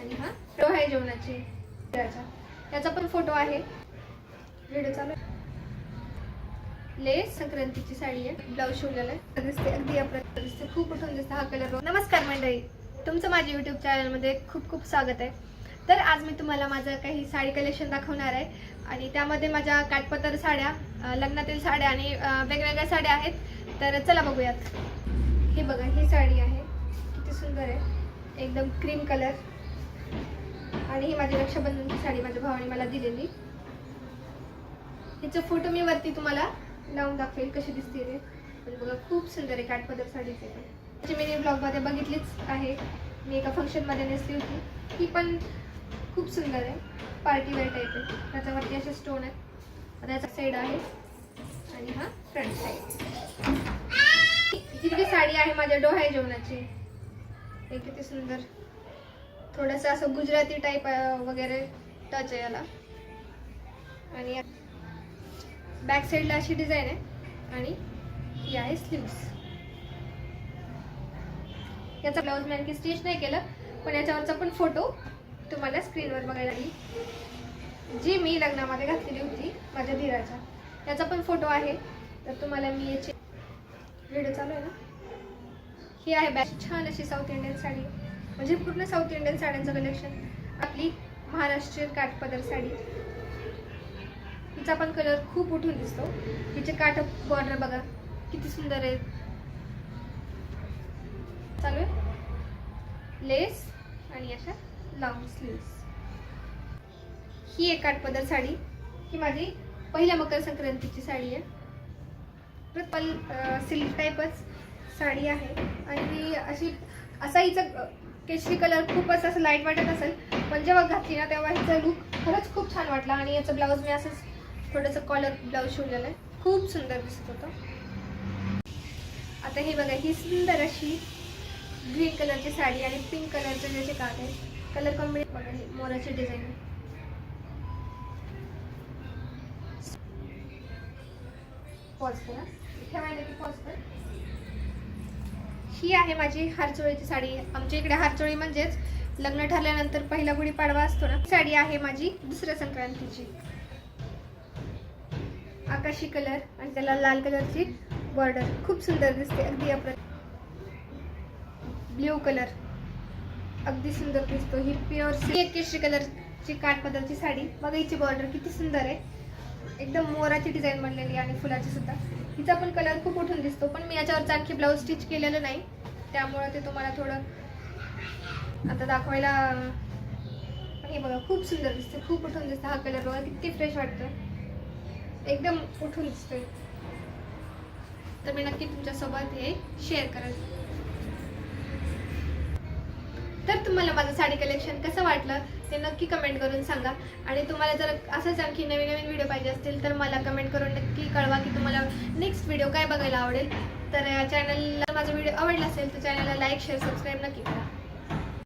आणि हा फोटो आहे जेवणाची त्याचा याचा पण फोटो आहे. व्हिडिओ चालू आहे. लेस संक्रांतीची साडी आहे. ब्लाऊज शिवलेला आहे. दिसते. अगदी आपल्याला दिसते. खूप उठून दिसते हा कलर नमस्कार मंडळी. तुमचं माझ्या युट्यूब चॅनलमध्ये खूप खूप स्वागत आहे. तर आज मी तुम्हाला माझं काही साडी कलेक्शन दाखवणार आहे. आणि त्यामध्ये माझ्या काटपतर साड्या लग्नातील साड्या आणि वेगवेगळ्या साड्या आहेत. तर चला बघूयात. हे बघा ही साडी आहे. किती सुंदर आहे. एकदम क्रीम कलर आणि ही माझी रक्षाबंधनची साडी माझ्या भावाने मला दिलेली. हिचा फोटो मी वरती तुम्हाला लावून दाखवेल कशी दिसते ते. पण बघा खूप सुंदर आहे काठपदर साडीचे पण. त्याची मी ब्लॉगमध्ये बघितलीच आहे. मी एका फंक्शनमध्ये नेसली होती. ही पण खूप सुंदर आहे. पार्टी वेअर टाईप आहे. त्याच्यावरती असे स्टोन आहेत. त्याचा साईड आहे. आणि हा फ्रंट साईड हिरवी जी साडी आहे माझ्या डोहाळे जेवणाची. एक किती सुंदर. थोडंसं असं गुजराती टाईप वगैरे टच आहे याला. आणि बॅक साईडला अशी डिझाईन आहे. आणि ही आहे स्लीव्स याचा ब्लाऊज मी आणखी स्टिच नाही केलं पण याच्यावरचा पण फोटो तुम्हाला स्क्रीनवर बघायला येईल. जी मी लग्नामध्ये घातलेली होती माझ्या धीराच्या याचा पण फोटो आहे. तर तुम्हाला मी याची व्हिडिओ चालू आहे ना? ही आहे बॅग छान अशी साऊथ इंडियन साडी. म्हणजे पूर्ण साऊथ इंडियन साड्यांचं कलेक्शन आपली महाराष्ट्रीयन काठपदर साडी. हिचा पण कलर खूप उठून दिसतो. हिचे काठ बॉर्डर बघा किती सुंदर आहे चालू आहे. लेस आणि अशा लॉंग स्लीव्स ही एक काठपदर साडी. ही माझी पहिल्या मकर संक्रांतीची साडी आहे. पल सिल्क टाईपच साडी आहे. आणि ती अशी असा हिचा केशरी कलर खूपच असं लाइट वाटत असेल. पण जेव्हा घातली ना तेव्हा हिचा लुक खरंच खूप छान वाटला आणि याचं ब्लाऊज मी असंच थोडंसं कॉलर ब्लाऊज शिवलेलं आहे. खूप सुंदर दिसत होतं. आता हे बघा ही सुंदर अशी ग्रीन कलरची साडी आणि पिंक कलरचे जे काग आहे कलर कॉम्बिनेशन बघा हे मोराची डिझाईन आहे. पॉज करा. इथे माहिती पॉज कर. ही आहे माझी हारचोळीची साडी. आमच्या इकडे हारचोळी म्हणजेच लग्न ठरल्यानंतर पहिला गुढीपाडवा असतो ना साडी आहे माझी दुसऱ्या संक्रांतीची. आकाशी कलर आणि त्याला लाल कलरची बॉर्डर. खूप सुंदर दिसते अगदी अप्र ब्ल्यू कलर. अगदी सुंदर दिसतो. ही प्युअर केशरी कलरची काठपदरची साडी. बघा हिची बॉर्डर किती सुंदर आहे. एकदम मोराची डिझाईन बनलेली आणि फुलाची सुद्धा. हिचा पण कलर खूप उठून दिसतो पण मी याच्यावर आणखी ब्लाऊज स्टिच केलेलं नाही. त्यामुळं ते तुम्हाला थोडं आता दाखवायला हे बघा खूप सुंदर दिसते खूप उठून दिसतं हा कलर बघा किती फ्रेश वाटतं एकदम उठून दिसतोय. तर मी नक्की तुमच्यासोबत हे शेअर करेल. तर तुम्हाला माझं साडी कलेक्शन कसं वाटलं? ते नक्की कमेंट करून सांगा. आणि तुम्हाला जर असंच आणखी नवीन नवीन व्हिडिओ पाहिजे असतील तर मला कमेंट करून नक्की कळवा की तुम्हाला नेक्स्ट व्हिडिओ काय बघायला आवडेल. तर चॅनलला माझा व्हिडिओ आवडला असेल तर चॅनलला लाईक शेअर सबस्क्राईब नक्की करा.